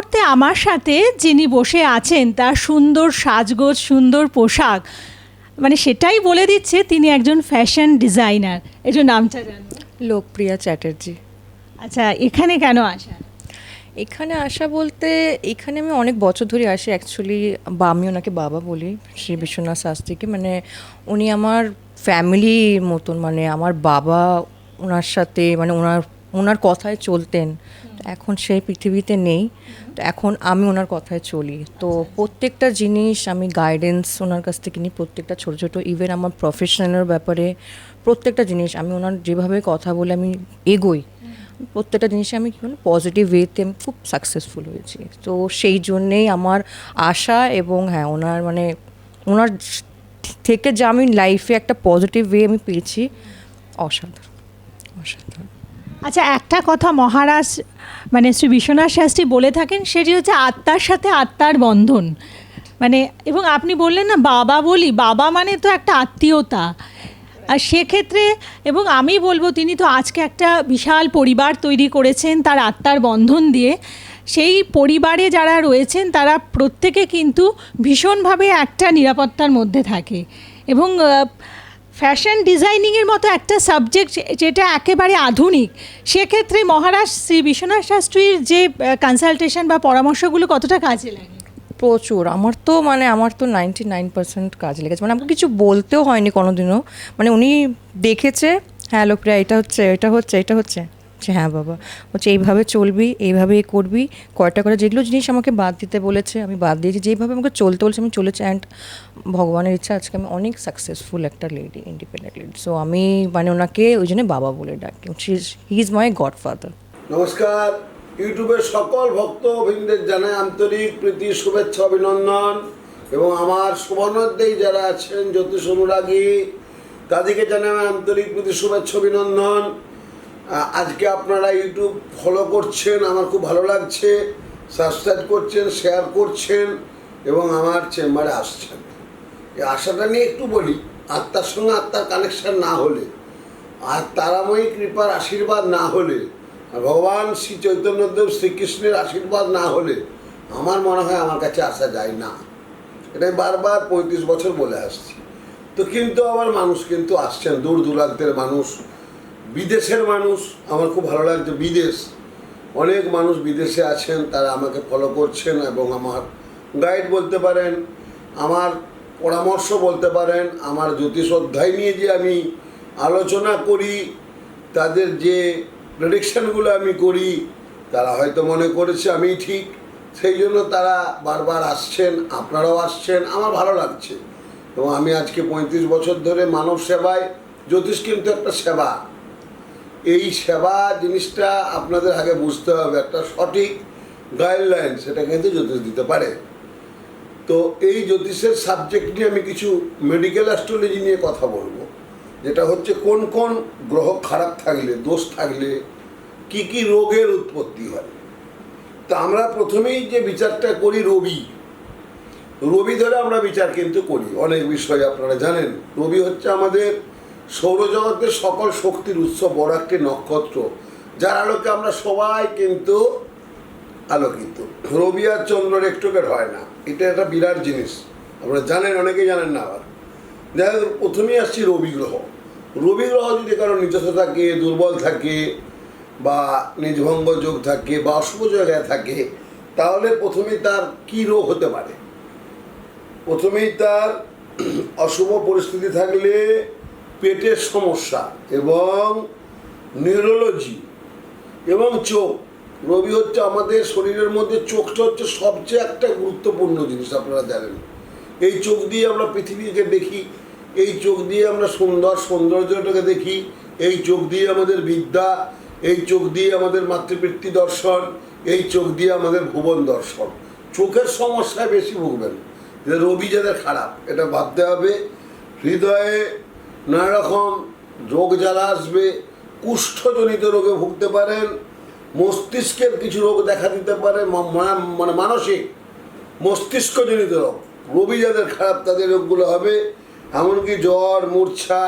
মুহূর্তে আমার সাথে যিনি বসে আছেন তার সুন্দর সাজগোজ সুন্দর পোশাক মানে সেটাই বলে দিচ্ছে তিনি একজন ফ্যাশন ডিজাইনার এই যে নামটা জানব লোকপ্রিয়া চ্যাটার্জি। আচ্ছা এখানে কেন আসা? এখানে আসা বলতে এখানে আমি অনেক বছর ধরে আসি। অ্যাকচুয়ালি বা আমি ওনাকে বাবা বলি শ্রী বিশ্বনাথ শাস্ত্রীকে। মানে উনি আমার ফ্যামিলির মতন মানে আমার বাবা ওনার সাথে মানে ওনার ওনার কথায় চলতেন। এখন সেই পৃথিবীতে নেই। তো এখন আমি ওনার কথায় চলি। তো প্রত্যেকটা জিনিস আমি গাইডেন্স ওনার কাছ থেকে নিই, প্রত্যেকটা ছোটো ছোটো ইভেন আমার প্রফেশনালের ব্যাপারে প্রত্যেকটা জিনিস আমি ওনার যেভাবে কথা বলে আমি এগোই। প্রত্যেকটা জিনিসে আমি কী কি পজিটিভ ওয়েতে আমি খুব সাকসেসফুল হয়েছি। তো সেই জন্যেই আমার আশা এবং হ্যাঁ ওনার মানে ওনার থেকে যে আমি লাইফে একটা পজিটিভ ওয়ে আমি পেয়েছি, অসাধারণ অসাধারণ। আচ্ছা একটা কথা মহারাজ মানে শ্রী বিশ্বনাথ শাস্ত্রী বলে থাকেন, সেটি হচ্ছে আত্মার সাথে আত্মার বন্ধন। মানে এবং আপনি বললেন না, বাবা বলি, বাবা মানে তো একটা আত্মীয়তা। আর সেক্ষেত্রে, এবং আমি বলব, তিনি তো আজকে একটা বিশাল পরিবার তৈরি করেছেন, তার আত্মার বন্ধন দিয়ে। সেই পরিবারে যারা রয়েছেন, তারা প্রত্যেকে কিন্তু ভীষণভাবে একটা নিরাপত্তার মধ্যে থাকে। এবং ফ্যাশন ডিজাইনিংয়ের মতো একটা সাবজেক্ট যেটা একেবারে আধুনিক, সেক্ষেত্রে মহারাজ শ্রী বিশ্বনাথ শাস্ত্রীর যে কনসালটেশন বা পরামর্শগুলো কতটা কাজে লাগে? প্রচুর। আমার তো মানে আমার তো নাইনটি নাইন পার্সেন্ট কাজ লেগেছে। মানে আমাকে কিছু বলতেও হয়নি কোনোদিনও। মানে উনি দেখেছে হ্যাঁ লোকপ্রিয়া এটা হচ্ছে এটা হচ্ছে এটা হচ্ছে। বলছে, হ্যাঁ বাবা বলছে এইভাবে চলবি এইভাবেই করবি কয়টা করে যেগুলো জিনিস আমাকে বাদ দিতে বলেছে আমি বাদ দিয়েছি যেইভাবে আমাকে চলতে বলছে আমি চলেছি অ্যান্ড ভগবানের ইচ্ছা আজকে আমি অনেক সাকসেসফুল একটা লেডি ইন্ডিপেন্ডেন্ট লেডি সো আমি মানে ওনাকে ওই জন্য বাবা বলে ডাকি he is my godfather নমস্কার ইউটিউবের সকল ভক্ত ভক্তবৃন্দের জানাই আন্তরিক প্রীতি শুভেচ্ছা অভিনন্দন এবং আমার সুবর্ণদ্দেই যারা আছেন জ্যোতিষ অনুরাগী তাদেরকে জানাই আন্তরিক প্রীতি শুভেচ্ছা অভিনন্দন। আজকে আপনারা ইউটিউব ফলো করছেন, আমার খুব ভালো লাগছে। সাবস্ক্রাইব করছেন শেয়ার করছেন এবং আমার চেম্বারে আসছেন। এই আশাটা নিয়ে একটু বলি, আত্মার সঙ্গে আত্মার কানেকশন না হলে আর তারাময়ী কৃপার আশীর্বাদ না হলে ভগবান শ্রী চৈতন্যদেব শ্রীকৃষ্ণের আশীর্বাদ না হলে আমার মনে হয় আমার কাছে আসা যায় না। এটাই বারবার পঁয়ত্রিশ বছর বলে আসছি। তো কিন্তু আবার মানুষ কিন্তু আসছেন, দূর দূরান্তের মানুষ। বিদেশের মানুষ, আমার খুব ভালো লাগছে বিদেশ। অনেক মানুষ বিদেশে আছেন, তারা আমাকে ফলো করছেন এবং আমার গাইড বলতে পারেন, আমার পরামর্শ বলতে পারেন, আমার জ্যোতিষ অধ্যায় নিয়ে যে আমি আলোচনা করি, তাদের যে প্রেডিকশানগুলো আমি করি, তারা হয়তো মনে করেছে আমি ঠিক। সেই জন্য তারা বারবার আসছেন, আপনারাও আসছেন, আমার ভালো লাগছে। এবং আমি আজকে পঁয়ত্রিশ বছর ধরে মানব সেবায়, জ্যোতিষ কিন্তু একটা সেবা। এই সেবা জিনিসটা আপনাদের আগে বুঝতে হবে, একটা সঠিক গাইডলাইন সেটা কিন্তু জ্যোতিষ দিতে পারে। তো এই জ্যোতিষের সাবজেক্ট নিয়ে আমি কিছু মেডিকেল অ্যাস্ট্রোলজি নিয়ে কথা বলব, যেটা হচ্ছে কোন কোন গ্রহ খারাপ থাকলে, দোষ থাকলে, কি কি রোগের উৎপত্তি হয়। তা আমরা প্রথমেই যে বিচারটা করি রবি রবি ধরে আমরা বিচার কিন্তু করি, অনেক বিষয় আপনারা জানেন। রবি হচ্ছে আমাদের সৌরজগতের সকল শক্তির উৎস বড় একটি নক্ষত্র। যার আলোকে আমরা সবাই কিন্তু আলোকিত। রবি আর চন্দ্র একটুকের হয় না। এটা একটা বিরাট জিনিস। আপনারা জানেন, অনেকেই জানেন না আবার। দেখা গেল প্রথমেই আসছি রবি গ্রহ। রবি গ্রহ যদি কারও নিজস্ব থাকে, দুর্বল থাকে, বা নিজভঙ্গ যোগ থাকে, বা অশুভ জায়গায় থাকে, তাহলে প্রথমেই তার কী রোগ হতে পারে? প্রথমেই তার অশুভ পরিস্থিতি থাকলে পেটের সমস্যা এবং নিউরোলজি এবং চোখ। রবি হচ্ছে আমাদের শরীরের মধ্যে চোখটা হচ্ছে সবচেয়ে একটা গুরুত্বপূর্ণ জিনিস আপনারা জানেন। এই চোখ দিয়ে আমরা পৃথিবীকে দেখি, এই চোখ দিয়ে আমরা সুন্দর সৌন্দর্যটাকে দেখি, এই চোখ দিয়ে আমাদের বিদ্যা, এই চোখ দিয়ে আমাদের মাতৃবৃত্তি দর্শন, এই চোখ দিয়ে আমাদের ভুবন দর্শন। চোখের সমস্যায় বেশি ভুগবেন। রবি যাদের খারাপ, এটা ভাবতে হবে। হৃদয়ে নানা রকম রোগ জ্বালা আসবে, কুষ্ঠজনিত রোগে ভুগতে পারেন, মস্তিষ্কের কিছু রোগ দেখা দিতে পারে মানে মানসিক মস্তিষ্কজনিত রোগ। রবি যাদের খারাপ, তাদের রোগগুলো হবে, এমনকি জ্বর, মূর্ছা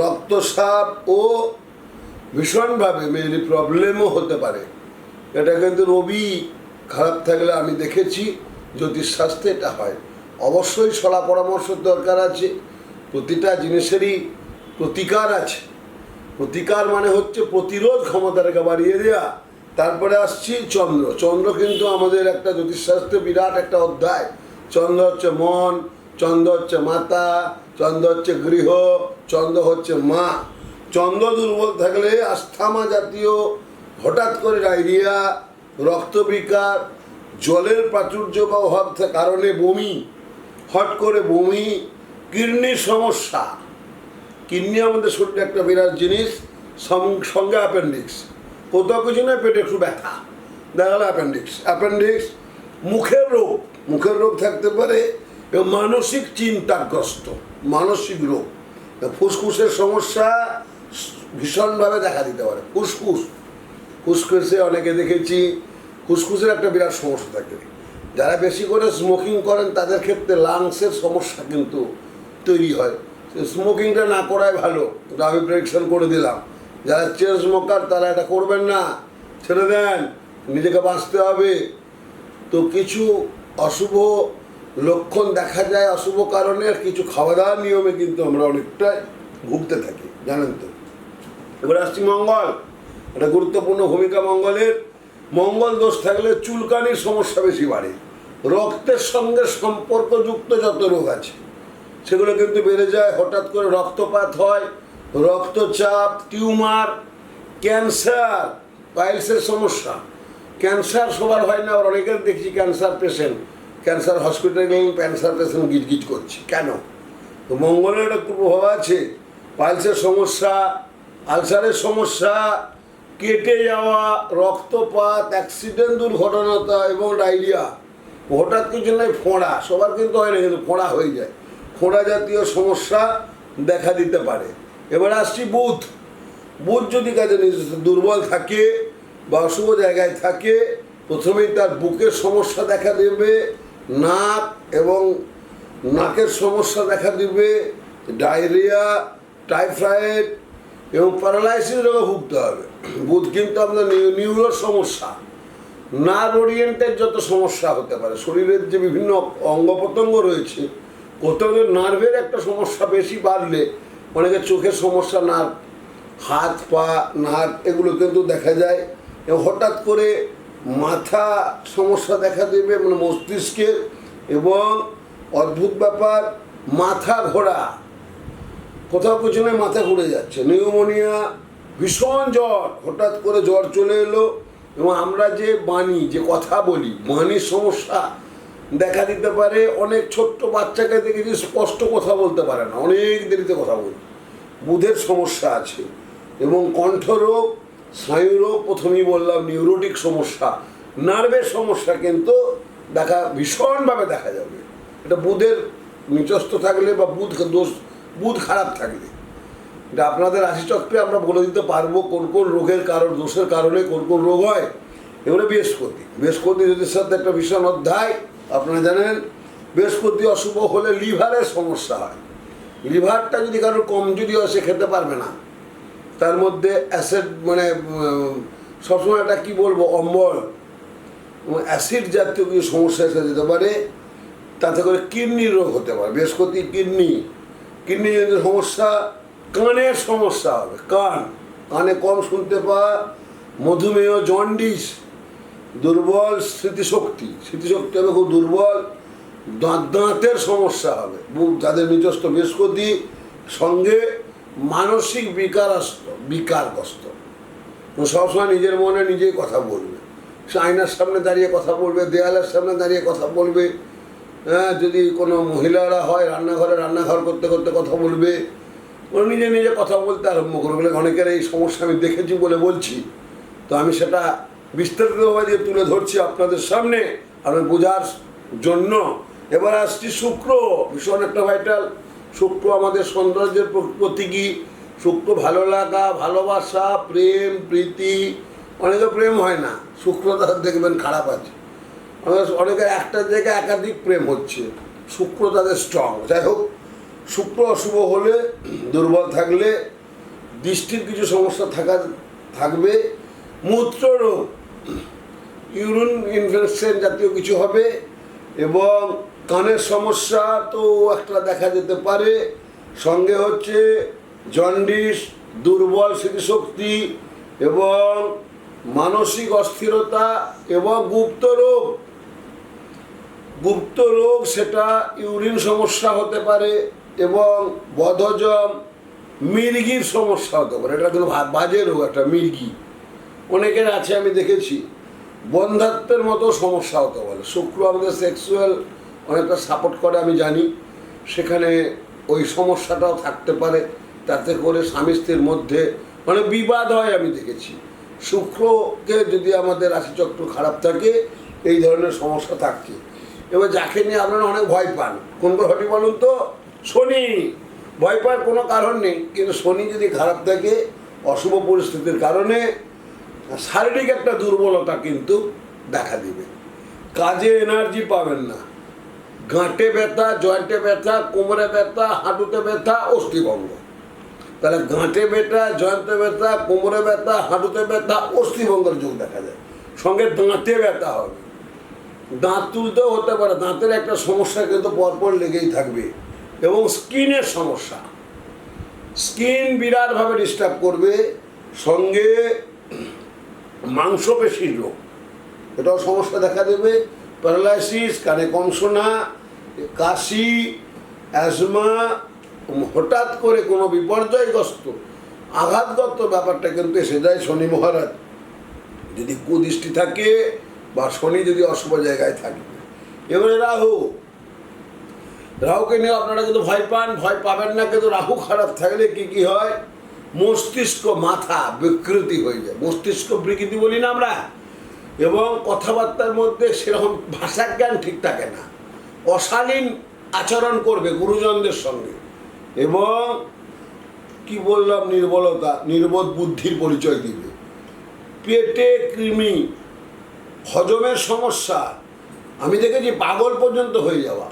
রক্তসাপ ও ভীষণভাবে মেনলি প্রবলেমও হতে পারে। এটা কিন্তু রবি খারাপ থাকলে আমি দেখেছি, জ্যোতিষশাস্ত্রে এটা হয়। অবশ্যই সলা পরামর্শ দরকার আছে। প্রতিটা জিনিসেরই প্রতিকার আছে। প্রতিকার মানে হচ্ছে প্রতিরোধ ক্ষমতাটাকে বাড়িয়ে দেওয়া তারপরে আসছি চন্দ্র। চন্দ্র কিন্তু আমাদের একটা জ্যোতিষশাস্ত্রে বিরাট একটা অধ্যায়। চন্দ্র হচ্ছে মন, চন্দ্র হচ্ছে মাতা, চন্দ্র হচ্ছে গৃহ, চন্দ্র হচ্ছে মা। চন্দ্র দুর্বল থাকলে আস্থামা জাতীয় হঠাৎ করে ডায়রিয়া রক্তবিকার জলের প্রাচুর্য বা অভাব কারণে বমি, হট করে বমি কিডনির সমস্যা। কিডনি আমাদের শরীরে একটা বিরাট জিনিস সঙ্গে অ্যাপেন্ডিক্স কোথাও কিছু নয়, পেটে একটু ব্যথা। দেখা গেল অ্যাপেন্ডিক্স অ্যাপেন্ডিক্স মুখের রোগ। মুখের রোগ থাকতে পারে, এবং মানসিক চিন্তাগ্রস্ত, মানসিক রোগ। ফুসফুসের সমস্যা ভীষণভাবে দেখা দিতে পারে। ফুসফুস। ফুসফুসে অনেকে দেখেছি, ফুসফুসের একটা বিরাট সমস্যা থাকে। যারা বেশি করে স্মোকিং করেন, তাদের ক্ষেত্রে লাংসের সমস্যা কিন্তু তৈরি হয়। স্মোকিংটা না করাই ভালো। এটা আমি প্রেডিকশন করে দিলাম। যারা চেন স্মোকার তারা এটা করবেন না। ছেড়ে দেন। নিজেকে বাঁচতে হবে। তো কিছু অশুভ লক্ষণ দেখা যায় অশুভ কারণে, আর কিছু খাওয়া দাওয়ার নিয়মে কিন্তু আমরা অনেকটাই ভুগতে থাকি। জানেন তো? এবার আসছি মঙ্গল। একটা গুরুত্বপূর্ণ ভূমিকা মঙ্গলের। মঙ্গল দোষ থাকলে চুলকানির সমস্যা বেশি বাড়ে। রক্তের সঙ্গে সম্পর্কযুক্ত যত রোগ আছে সেগুলো কিন্তু বেড়ে যায়, হঠাৎ করে রক্তপাত হয়, রক্তচাপ, টিউমার, ক্যান্সার, পাইলসের সমস্যা। ক্যান্সার সবার হয় না, আবার অনেকের দেখছি ক্যান্সার পেশেন্ট। ক্যান্সার হসপিটালে গেলেন ক্যান্সার পেশেন্ট গিজগিজ করছে। কেন? তো মঙ্গলের একটু প্রভাব আছে। পাইলসের সমস্যা, আলসারের সমস্যা, কেটে যাওয়া, রক্তপাত, অ্যাক্সিডেন্ট দুর্ঘটনাতা এবং ডায়রিয়া। হঠাৎ কিছু নয় ফোঁড়া। সবার কিন্তু হয় না, কিন্তু ফোঁড়া হয়ে যায়। ফোঁড়া জাতীয় সমস্যা দেখা দিতে পারে। এবার আসছি বুধ বুধ যদি কাজে দুর্বল থাকে বা অশুভ জায়গায় থাকে, প্রথমেই তার বুকের সমস্যা দেখা দেবে, নাক এবং নাকের সমস্যা দেখা দিবে, ডায়রিয়া, টাইফয়েড এবং প্যারালাইসিস রোগে ভুগতে হবে। বুধ কিন্তু আপনার নিউ- নিউরোর সমস্যা। নার্ভ ওরিয়েন্টের যত সমস্যা হতে পারে, শরীরের যে বিভিন্ন অঙ্গ প্রত্যঙ্গ রয়েছে কোথাও নার্ভের একটা সমস্যা বেশি বাড়লে, অনেকে চোখের সমস্যা নার্ভ হাত, পা নার্ভ এগুলো কিন্তু দেখা যায়। এবং হঠাৎ করে মাথা সমস্যা দেখা দেবে মানে মস্তিষ্কের এবং অদ্ভুত ব্যাপার, মাথা ঘোরা। কোথাও কিছু নয় মাথা ঘুরে যাচ্ছে। নিউমোনিয়া, ভীষণ জ্বর। হঠাৎ করে জ্বর চলে এলো এবং আমরা যে বাণী, যে কথা বলি, বাণীর সমস্যা দেখা দিতে পারে অনেক ছোট্ট বাচ্চাকে দেখেছি স্পষ্ট কথা বলতে পারে না, অনেক দেরিতে কথা বলি বুধের সমস্যা আছে এবং কণ্ঠরোগ, স্নায়ুরোগ, প্রথমেই বললাম নিউরোটিক সমস্যা, নার্ভের সমস্যা কিন্তু দেখা ভীষণভাবে দেখা যাবে। এটা বুধের নিচস্থ থাকলে বা বুধ দোষ, বুধ খারাপ থাকলে। এটা আপনাদের রাশিচক্রে আমরা বলে দিতে পারব কোন কোন রোগের কারণ, দোষের কারণে কোন কোন রোগ হয়। এবারে বৃহস্পতি। বৃহস্পতি যদি সাথে একটা ভীষণ অধ্যায়। আপনারা জানেন, বৃহস্পতি অশুভ হলে লিভারের সমস্যা হয়। লিভারটা যদি কারোর কমজোরি হয়, সে খেতে পারবে না। তার মধ্যে অ্যাসিড মানে সবসময় একটা কী বলব, অম্বল অ্যাসিড জাতীয় কিছু সমস্যা এসে যেতে পারে। তাতে করে কিডনির রোগ হতে পারে। বৃহস্পতি কিডনি কিডনি যদি সমস্যা, কানের সমস্যা হবে, কান। কানে কম শুনতে পাওয়া, মধুমেহ, জন্ডিস দুর্বল স্মৃতিশক্তি। স্মৃতিশক্তি হবে খুব দুর্বল, দাঁত দাঁতের সমস্যা হবে। বুক, যাদের নিজস্ব বৃহস্পতি সঙ্গে মানসিক বিকার বিকারস্ত, বিকারগ্রস্ত। সবসময় নিজের মনে নিজেই কথা বলবে। সে আয়নার সামনে দাঁড়িয়ে কথা বলবে, দেয়ালের সামনে দাঁড়িয়ে কথা বলবে। হ্যাঁ যদি কোনো মহিলারা হয়, রান্নাঘরে রান্নাঘর করতে করতে কথা বলবে ওরা নিজে নিজে কথা বলতে আরম্ভ করবে। অনেকের এই সমস্যা আমি দেখেছি বলে বলছি। তো আমি সেটা বিস্তারিতভাবে তুলে ধরছি আপনাদের সামনে আমি বোঝার জন্য। এবার আসছি শুক্র, ভীষণ একটা ভাইটাল শুক্র আমাদের সৌন্দর্যের প্রতীকী। শুক্র ভালো লাগা, ভালোবাসা, প্রেম, প্রীতি। অনেকে প্রেম হয় না শুক্র তাদের দেখবেন খারাপ আছে। অনেক- অনেকের একটা জায়গায় একাধিক প্রেম হচ্ছে, শুক্র তাদের স্ট্রং যাই হোক, শুক্র অশুভ হলে, দুর্বল থাকলে, দৃষ্টির কিছু সমস্যা থাকা থাকবে। মূত্র রোগ ইউরিন ইনফেকশন জাতীয় কিছু হবে এবং কানের সমস্যা তো একটা দেখা যেতে পারে। সঙ্গে হচ্ছে জন্ডিস, দুর্বল স্মৃতিশক্তি এবং মানসিক অস্থিরতা এবং গুপ্ত রোগ। গুপ্ত রোগ সেটা ইউরিন সমস্যা হতে পারে এবং বদহজম, মির্গির সমস্যা হতে পারে। এটা কিন্তু বাজে রোগ, একটা মির্গি। অনেকের আছে, আমি দেখেছি। বন্ধাত্বের মতো সমস্যা হতে পারে। শুক্র আমাদের সেক্সুয়াল অনেকটা সাপোর্ট করে, আমি জানি। সেখানে ওই সমস্যাটাও থাকতে পারে। তাতে করে স্বামী স্ত্রীর মধ্যে মানে বিবাদ হয়, আমি দেখেছি। শুক্রকে যদি আমাদের রাশিচক্র খারাপ থাকে, এই ধরনের সমস্যা থাকে। এবার যাকে নিয়ে আপনারা অনেক ভয় পান, কোন গ্রহটি বলুন তো? শনি। ভয় পাওয়ার কোনো কারণ নেই, কিন্তু শনি যদি খারাপ থাকে, অশুভ পরিস্থিতির কারণে শারীরিক একটা দুর্বলতা কিন্তু দেখা দিবে। কাজে এনার্জি পাবেন না। গাঁটে ব্যথা, জয়েন্টে ব্যথা, কোমরে ব্যথা, হাঁটুতে ব্যথা, অস্থিভঙ্গ। তাহলে গাঁটে ব্যথা, জয়েন্টে ব্যথা, কোমরে ব্যথা, হাঁটুতে ব্যথা, অস্থিভঙ্গের যোগ দেখা যায়। সঙ্গে দাঁতে ব্যথা হবে। দাঁত তুলতেও হতে পারে। দাঁতের একটা সমস্যা কিন্তু পরপর লেগেই থাকবে। এবং স্কিনের সমস্যা। স্কিন বিরাটভাবে ডিস্টার্ব করবে। সঙ্গে মাংসপেশির রোগ। এটাও সমস্যা দেখা দেবে। প্যারালাইসিস, কানে কম শোনা কাশি, অ্যাজমা হঠাৎ করে কোনো বিপর্যয়গ্রস্ত, আঘাতগত ব্যাপারটা কিন্তু এসে যায় শনি মহারাজ। যদি কুদৃষ্টি থাকে বা শনি যদি অশুভ জায়গায় থাকে। এবারে রাহু। রাহুকে নিয়ে আপনারা কিন্তু ভয় পান, ভয় পাবেন না, কিন্তু রাহু খারাপ থাকলে কি কি হয়? মস্তিষ্ক মাথা বিকৃতি হয়ে যায়। মস্তিষ্ক বিকৃতি বলি না আমরা। এবং কথাবার্তার মধ্যে সেরকম ভাষা জ্ঞান ঠিক থাকে না। অশালীন আচরণ করবে গুরুজনদের সঙ্গে। এবং কি বললাম? নির্বলতা, নির্বোধ বুদ্ধির পরিচয় দিবে। পেটে কৃমি, হজমের সমস্যা। আমি দেখেছি পাগল পর্যন্ত হয়ে যাওয়া।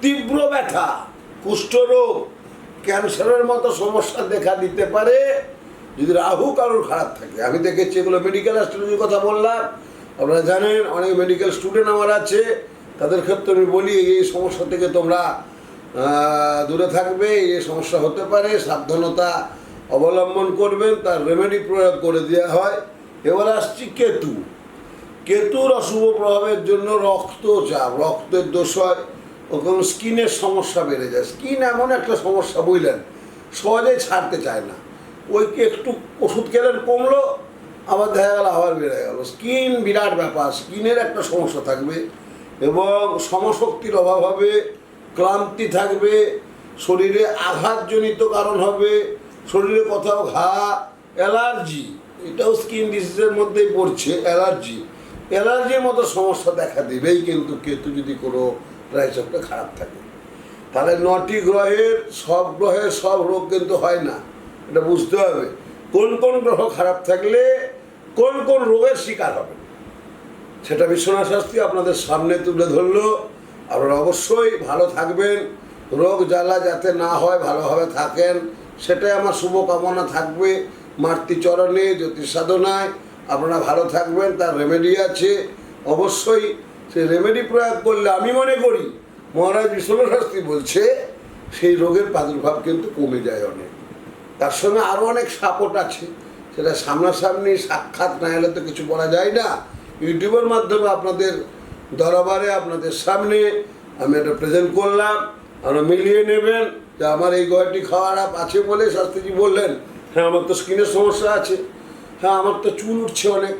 তীব্র ব্যথা, কুষ্ঠরোগ ক্যান্সারের মতো সমস্যা দেখা দিতে পারে যদি রাহু কারোর খারাপ থাকে। আমি দেখেছি এগুলো মেডিকেল অ্যাস্ট্রোলজির কথা বললাম। আপনারা জানেন, অনেক মেডিকেল স্টুডেন্ট আমার আছে। তাদের ক্ষেত্রে আমি বলি, এই সমস্যা থেকে তোমরা দূরে থাকবে। এই সমস্যা হতে পারে। সাবধানতা অবলম্বন করবেন। তার রেমেডি প্রয়োগ করে দেওয়া হয়। এবার আসছি কেতু। কেতুর অশুভ প্রভাবের জন্য রক্তচাপ রক্তের দোষ হয়। ওরকম স্কিনের সমস্যা বেড়ে যায়। স্কিন এমন একটা সমস্যা, বুঝলেন? সহজে ছাড়তে চায় না। ওইকে একটু ওষুধ খেলেন, কমলো, আবার দেখা গেল আবার বেড়ে গেল। স্কিন বিরাট ব্যাপার, স্কিনের একটা সমস্যা থাকবে এবং সমশক্তির অভাব হবে, ক্লান্তি থাকবে, শরীরে আঘাতজনিত কারণ হবে, শরীরে কোথাও ঘা, অ্যালার্জি, এটাও স্কিন ডিজিজের মধ্যেই পড়ছে, অ্যালার্জি। অ্যালার্জির মতো সমস্যা দেখা দেবেই কিন্তু কেতু যদি কোনো রায়চক্র খারাপ থাকে। তাহলে নটি গ্রহের সব গ্রহের সব রোগ কিন্তু হয় না। এটা বুঝতে হবে। কোন কোন গ্রহ খারাপ থাকলে কোন কোন রোগের শিকার হবে। সেটা বিশ্বনাথ শাস্ত্রী আপনাদের সামনে তুলে ধরলো। আপনারা অবশ্যই ভালো থাকবেন। রোগ জ্বালা যাতে না হয়, ভালোভাবে থাকেন, সেটাই আমার শুভকামনা থাকবে। মাতৃচরণে জ্যোতিষ সাধনায় আপনারা ভালো থাকবেন, তার রেমেডি আছে। অবশ্যই সেই রেমেডি প্রয়োগ করলে আমি মনে করি মহারাজ বিশ্বনাথ শাস্ত্রী বলছে, সেই রোগের প্রাদুর্ভাব কিন্তু কমে যায় অনেক। তার সঙ্গে আরও অনেক সাপোর্ট আছে। সেটা সামনাসামনি সাক্ষাৎ না হলে তো কিছু বলা যায় না। ইউটিউবের মাধ্যমে আপনাদের দরবারে, আপনাদের সামনে আমি এটা প্রেজেন্ট করলাম। আপনারা মিলিয়ে নেবেন যে আমার এই গয়টি খারাপ আছে বলে শাস্ত্রীজি বললেন। হ্যাঁ আমার তো স্কিনের সমস্যা আছে। হ্যাঁ আমার তো চুল উঠছে অনেক।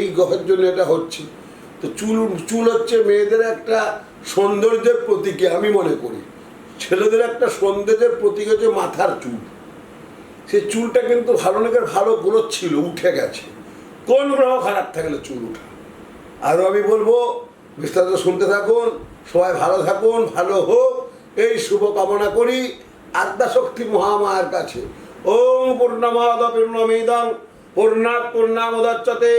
এই গহের জন্য এটা হচ্ছে। তো চুল চুল হচ্ছে মেয়েদের একটা সৌন্দর্যের প্রতীকে আমি মনে করি। ছেলেদের একটা সৌন্দর্যের প্রতীক হচ্ছে মাথার চুল। সেই চুলটা কিন্তু ভালো নাকের ভালো গ্রোথ ছিল, উঠে গেছে। কোন গ্রহ খারাপ থাকলে চুল উঠা? আরও আমি বলব, বিস্তারিত শুনতে থাকুন, সবাই ভালো থাকুন, ভালো হোক, এই শুভ কামনা করি আদ্যাশক্তি মহামায়ার কাছে। ওম পূর্ণমাদ পূর্ণমিদং পূর্ণাৎ পূর্ণামুদচ্যতে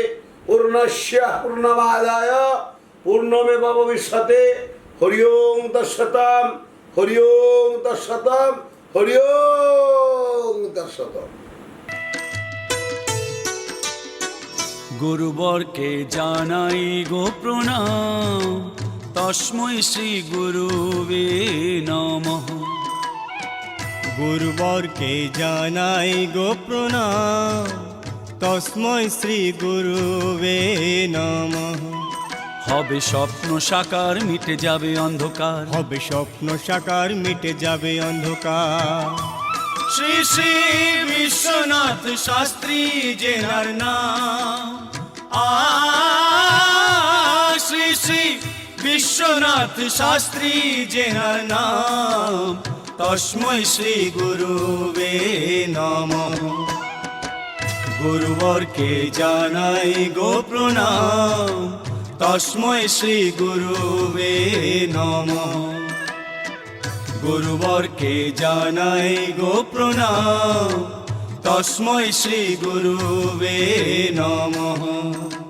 পূর্ণস্য পূর্ণমাদায় পূর্ণমেব ভবিষ্যতে হরি ওং তৎসতাম হরি ওং তৎসতাম হরি ওং তৎসতম গুরুবরকে জানাই গো প্রণাম তস্মৈ শ্রী গুরুবে নমঃ গুরুবরকে জানাই গো প্রণাম তস্মৈ শ্রী গুরুবে নমঃ। হবে স্বপ্ন সাকার মিটে যাবে অন্ধকার। হবে স্বপ্ন সাকার মিটে যাবে অন্ধকার। শ্রী শ্রী বিশ্বনাথ শাস্ত্রী জেনার নাম। আ শ্রী শ্রী বিশ্বনাথ শাস্ত্রী জেনার নাম। তস্মৈ শ্রী গুরুবে নমঃ। গুরুবরকে জানাই গো প্রণাম। তস্ময় শ্রী গুরুবে নমঃ। গুরুবরকে জানাই গো প্রণাম। তস্ময় শ্রী গুরুবে নমঃ।